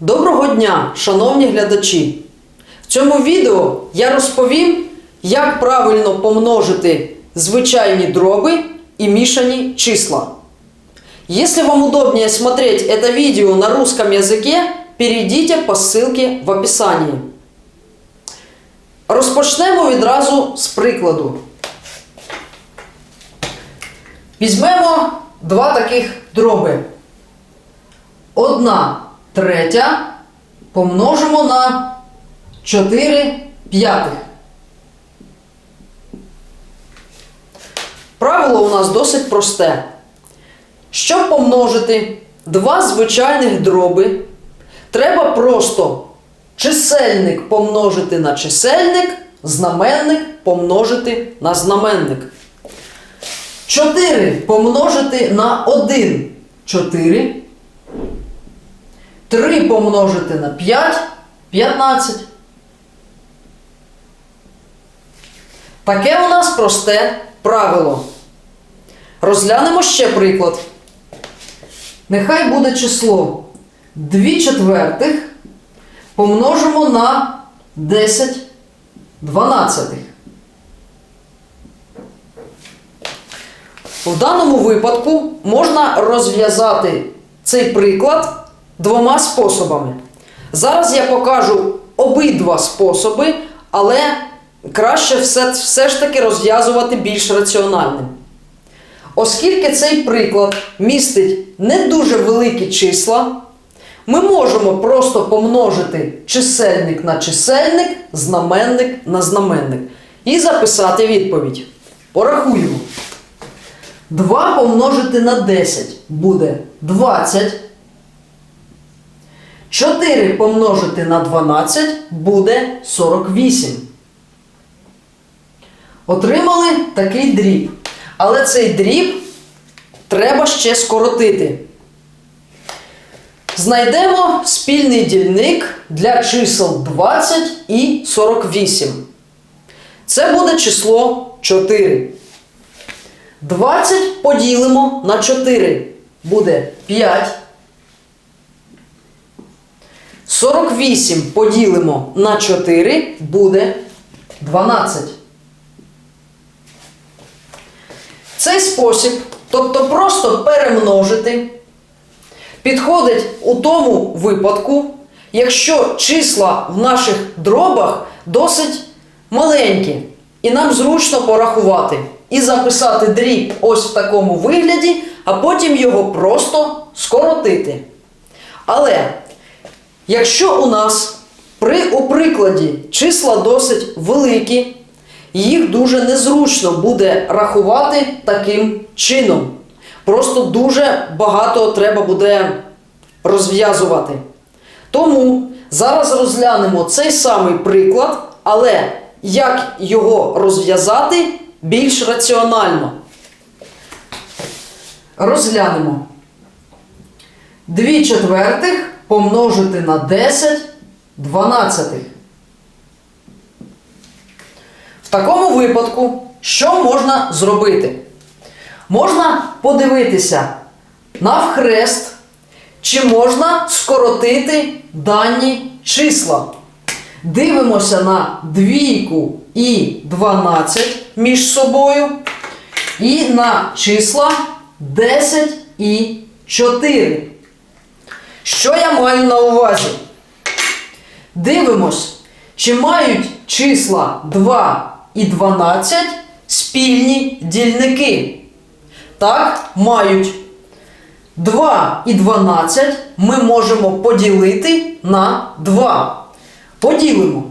Доброго дня, шановні глядачі! В цьому відео я розповім, як правильно помножити звичайні дроби и мишани числа. Если вам удобнее смотреть это видео на русском языке, перейдите по ссылке в описании. Розпочнемо відразу з прикладу. Візьмемо два таких дроби. Одна третя помножимо на 4 п'ятих. Правило у нас досить просте. Щоб помножити два звичайних дроби, треба просто чисельник помножити на чисельник, знаменник помножити на знаменник. 4 помножити на 1 4. 3 помножити на 5 15. Таке у нас просте правило. Розглянемо ще приклад. Нехай буде число 2 четвертих помножимо на 10 дванадцятих. В даному випадку можна розв'язати цей приклад двома способами. Зараз я покажу обидва способи, але краще все, все ж таки розв'язувати більш раціональним. Оскільки цей приклад містить не дуже великі числа, ми можемо просто помножити чисельник на чисельник, знаменник на знаменник і записати відповідь. Порахуємо. 2 помножити на 10 буде 20. 4 помножити на 12 буде 48. Отримали такий дріб. Але цей дріб треба ще скоротити. Знайдемо спільний дільник для чисел 20 і 48. Це буде число 4. 20 поділимо на 4. Буде 5. 48 поділимо на 4 буде 12. Цей спосіб, тобто просто перемножити, підходить у тому випадку, якщо числа в наших дробах досить маленькі, і нам зручно порахувати і записати дріб ось в такому вигляді, а потім його просто скоротити. Але якщо у нас при, у прикладі числа досить великі, їх дуже незручно буде рахувати таким чином. Просто дуже багато треба буде розв'язувати. Тому зараз розглянемо цей самий приклад, але як його розв'язати більш раціонально. Розглянемо. 2 четвертих помножити на 10 дванадцятих. В такому випадку, що можна зробити? Можна подивитися навхрест, чи можна скоротити дані числа. Дивимося на двійку і 12 між собою, і на числа 10 і 4. Що я маю на увазі? Дивимось, чи мають числа 2 і 12 спільні дільники. Так, мають. 2 і 12 ми можемо поділити на 2. Поділимо.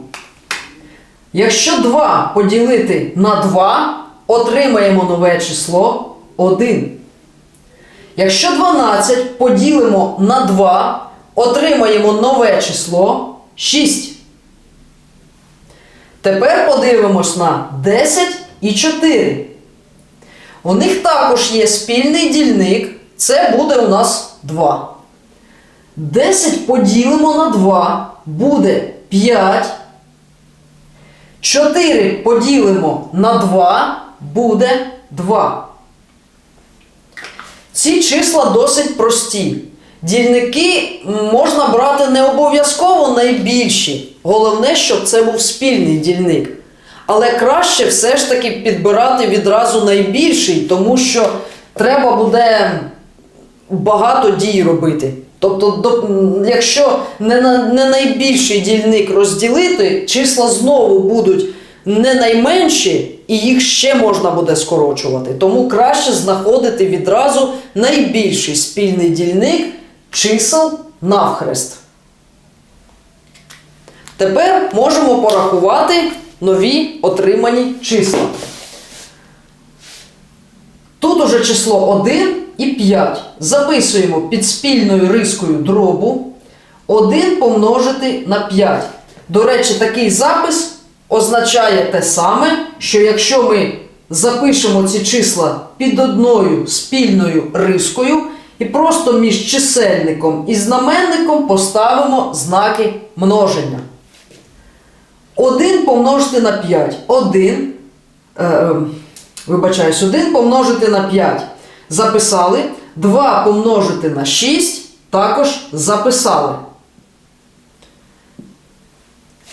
Якщо 2 поділити на 2, отримаємо нове число 1. Якщо 12 поділимо на 2, отримаємо нове число 6. Тепер подивимось на 10 і 4. У них також є спільний дільник. Це буде у нас 2. 10 поділимо на 2 буде 5. 4 поділимо на 2 буде 2. Ці числа досить прості. Дільники можна брати не обов'язково. найбільші. Головне, щоб це був спільний дільник. Але краще все ж таки підбирати відразу найбільший, тому що треба буде багато дій робити. Тобто, якщо не найбільший дільник розділити, числа знову будуть не найменші, і їх ще можна буде скорочувати. Тому краще знаходити відразу найбільший спільний дільник чисел навхрест. Тепер можемо порахувати нові отримані числа. Тут уже число 1 і 5. Записуємо під спільною рискою дробу 1 помножити на 5. До речі, такий запис означає те саме, що якщо ми запишемо ці числа під одною спільною рискою і просто між чисельником і знаменником поставимо знаки множення. 1 помножити на 5. 1. Е, е, вибачаюсь, 1 помножити на 5. Записали. 2 помножити на 6. Також записали.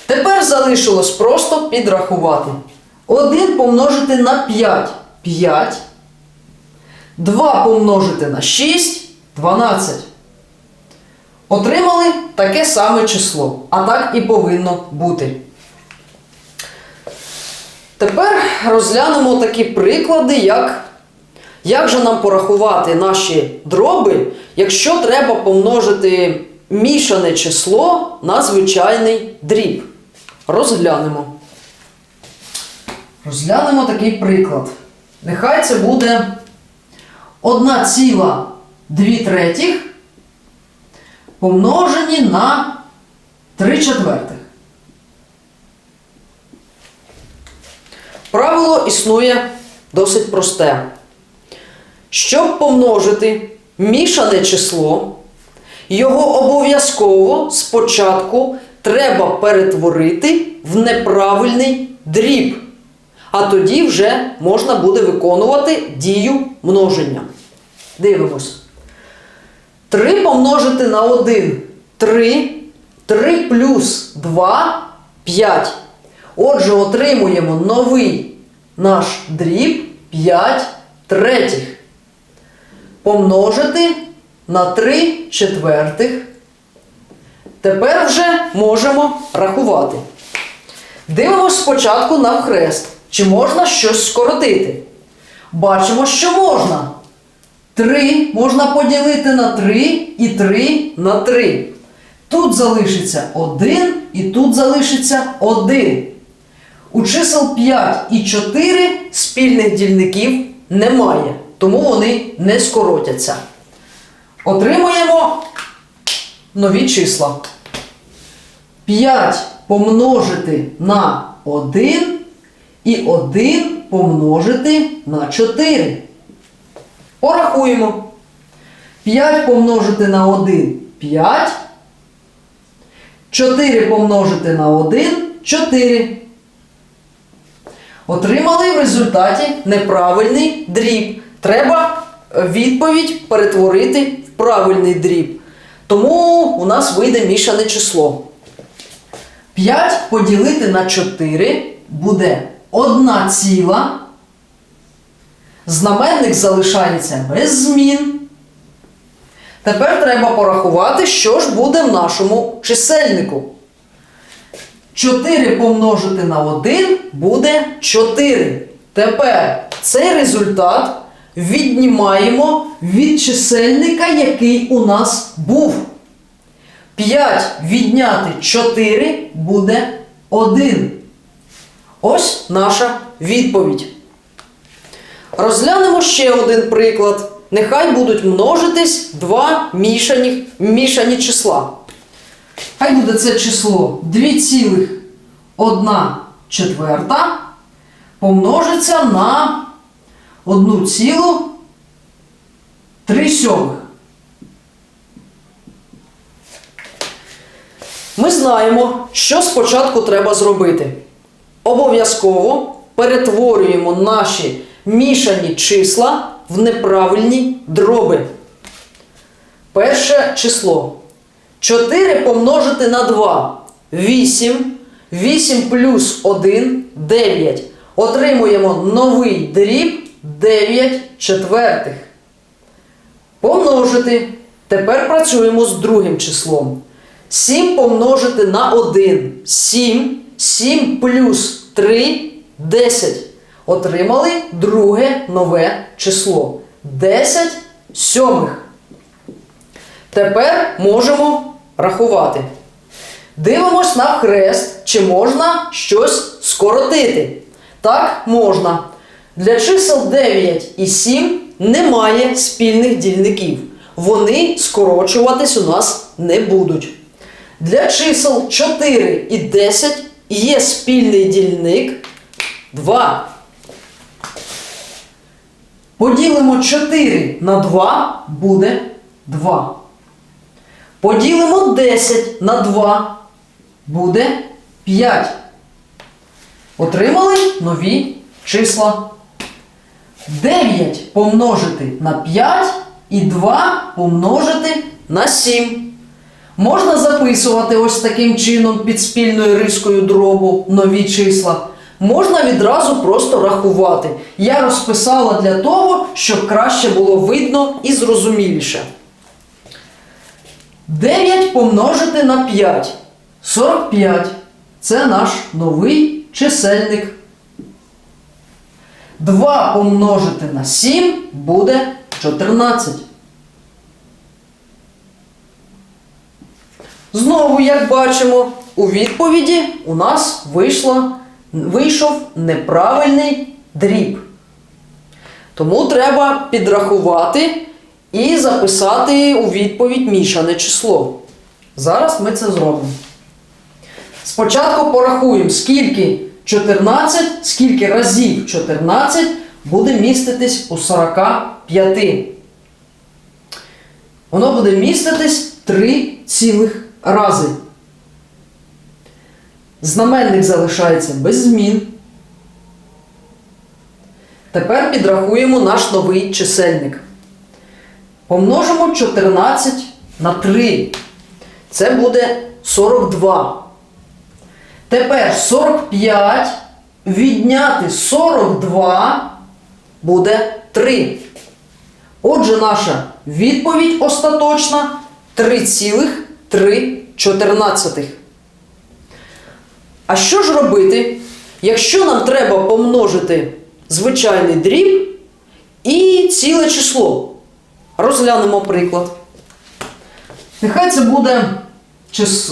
Тепер залишилось просто підрахувати. 1 помножити на 5. 5. 2 помножити на 6. 12. Отримали таке саме число. А так і повинно бути. Тепер розглянемо такі приклади, як, як же нам порахувати наші дроби, якщо треба помножити мішане число на звичайний дріб. Розглянемо. Розглянемо такий приклад. Нехай це буде 1,2 третіх помножені на 3 четвертих. Правило існує досить просте. Щоб помножити мішане число, його обов'язково спочатку треба перетворити в неправильний дріб. А тоді вже можна буде виконувати дію множення. Дивимось. 3 помножити на 1 3. 3 плюс 2 5. Отже, отримуємо новий наш дріб 5 третіх. Помножити на 3 четвертих. Тепер вже можемо рахувати. Дивимось спочатку навхрест. Чи можна щось скоротити? Бачимо, що можна. 3 можна поділити на 3 і 3 на 3. Тут залишиться 1 і тут залишиться 1. У чисел 5 і 4 спільних дільників немає, тому вони не скоротяться. Отримуємо нові числа. 5 помножити на 1 і 1 помножити на 4. Порахуємо. 5 помножити на 1 5. 4 помножити на 1 4. Отримали в результаті неправильний дріб. Треба відповідь перетворити в правильний дріб. Тому у нас вийде мішане число. 5 поділити на 4 буде 1 ціла. Знаменник залишається без змін. Тепер треба порахувати, що ж буде в нашому чисельнику. 4 помножити на 1 буде 4. Тепер цей результат віднімаємо від чисельника, який у нас був. 5 відняти 4 буде 1. Ось наша відповідь. Розглянемо ще один приклад. Нехай будуть множитись два мішані, мішані числа. Хай буде це число 2,1 четверта помножиться на 1,3 сьомих. Ми знаємо, що спочатку треба зробити. Обов'язково перетворюємо наші мішані числа в неправильні дроби. Перше число 4 помножити на 2. 8. 8 плюс 1 9. Отримуємо новий дріб 9 четвертих. Помножити. Тепер працюємо з другим числом. 7 помножити на 1. 7. 7 плюс 3 10. Отримали друге нове число. 10 сьомих. Тепер можемо рахувати. Дивимось на хрест, чи можна щось скоротити. Так, можна. Для чисел 9 і 7 немає спільних дільників. Вони скорочуватись у нас не будуть. Для чисел 4 і 10 є спільний дільник 2. Поділимо 4 на 2 буде 2. Поділимо 10 на 2 буде 5. Отримали нові числа. 9 помножити на 5 і 2 помножити на 7. Можна записувати ось таким чином під спільною рискою дробу нові числа. Можна відразу просто рахувати. Я розписала для того, щоб краще було видно і зрозуміліше. 9 помножити на 5. 45. Це наш новий чисельник. 2 помножити на 7 буде 14. Знову, як бачимо, у відповіді у нас вийшло, вийшов неправильний дріб. Тому треба підрахувати і записати у відповідь мішане число. Зараз ми це зробимо. Спочатку порахуємо, скільки 14, скільки разів 14 буде міститись у 45. Воно буде міститись 3 цілих рази. Знаменник залишається без змін. Тепер підрахуємо наш новий чисельник. Помножимо 14 на 3. Це буде 42. Тепер 45 відняти 42 буде 3. Отже, наша відповідь остаточна 3,3. А що ж робити, якщо нам треба помножити звичайний дріб і ціле число? Розглянемо приклад. Нехай це буде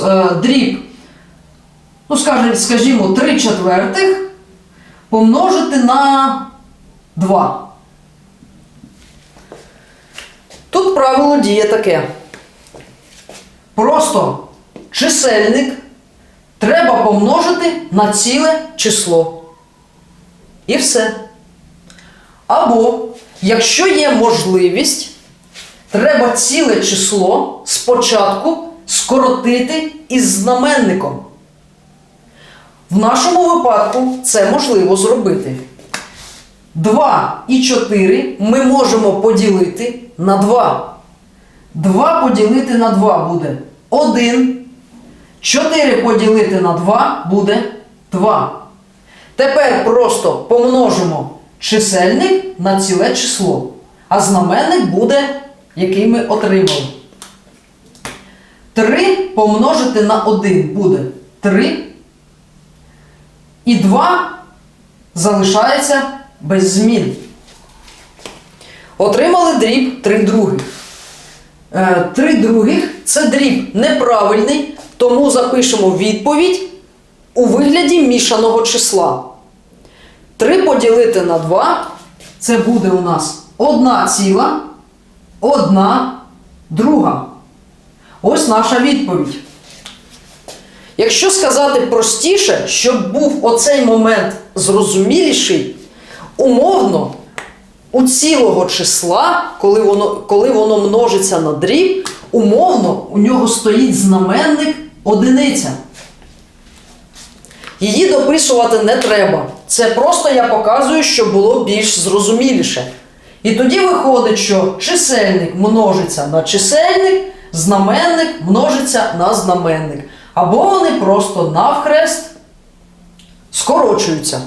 е, дріб, ну, скажімо, скажімо, 3 четвертих помножити на 2. Тут правило діє таке. Просто чисельник треба помножити на ціле число. І все. Або, якщо є можливість, треба ціле число спочатку скоротити із знаменником. В нашому випадку це можливо зробити. 2 і 4 ми можемо поділити на 2. 2 поділити на 2 буде 1. 4 поділити на 2 буде 2. Тепер просто помножимо чисельник на ціле число. А знаменник буде, який ми отримали. 3 помножити на 1 буде 3. І 2 залишається без змін. Отримали дріб 3 других. 3 других це дріб неправильний, тому запишемо відповідь у вигляді мішаного числа. 3 поділити на 2 це буде у нас 1 ціла, 1 друга. Ось наша відповідь. Якщо сказати простіше, щоб був оцей момент зрозуміліший, умовно, у цілого числа, коли воно, коли воно множиться на дріб, умовно у нього стоїть знаменник одиниця. Її дописувати не треба. Це просто я показую, щоб було більш зрозуміліше. І тоді виходить, що чисельник множиться на чисельник, знаменник множиться на знаменник. Або вони просто навхрест скорочуються.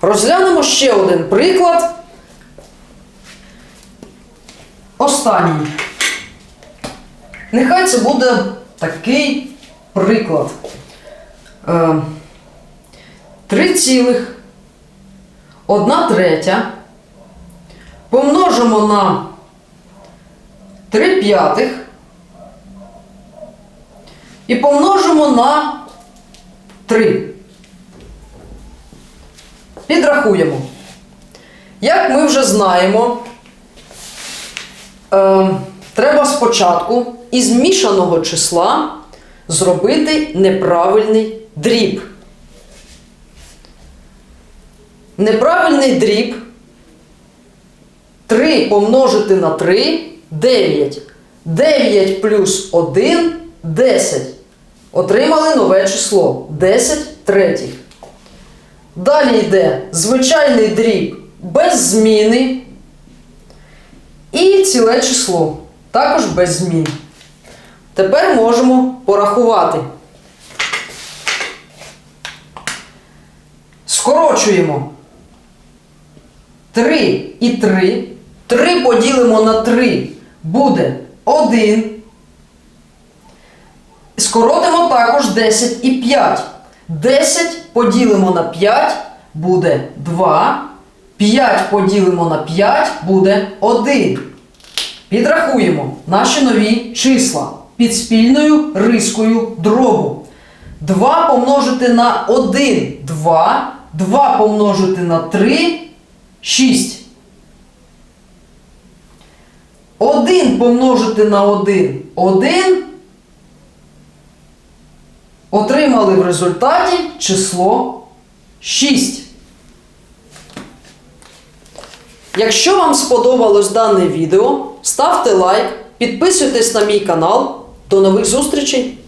Розглянемо ще один приклад. Останній. Нехай це буде такий приклад. Е, 3 цілих 1 третя помножимо на 3 п'ятих і помножимо на 3. Підрахуємо. Як ми вже знаємо, е, треба спочатку із мішаного числа зробити неправильний дріб. Неправильний дріб 3 помножити на 3 9. 9 плюс 1 10. Отримали нове число 10 третіх. Далі йде звичайний дріб без зміни і ціле число також без змін. Тепер можемо порахувати. Скорочуємо 3 і 3. 3 поділимо на 3 буде 1. Скоротимо також 10 і 5. 10 поділимо на 5 буде 2. 5 поділимо на 5 буде 1. Підрахуємо наші нові числа під спільною рискою дробу. 2 помножити на 1 2. 2 помножити на 3 6. 1 помножити на 1 1. Отримали в результаті число 6. Якщо вам сподобалось дане відео, ставте лайк, підписуйтесь на мій канал. До нових зустрічей!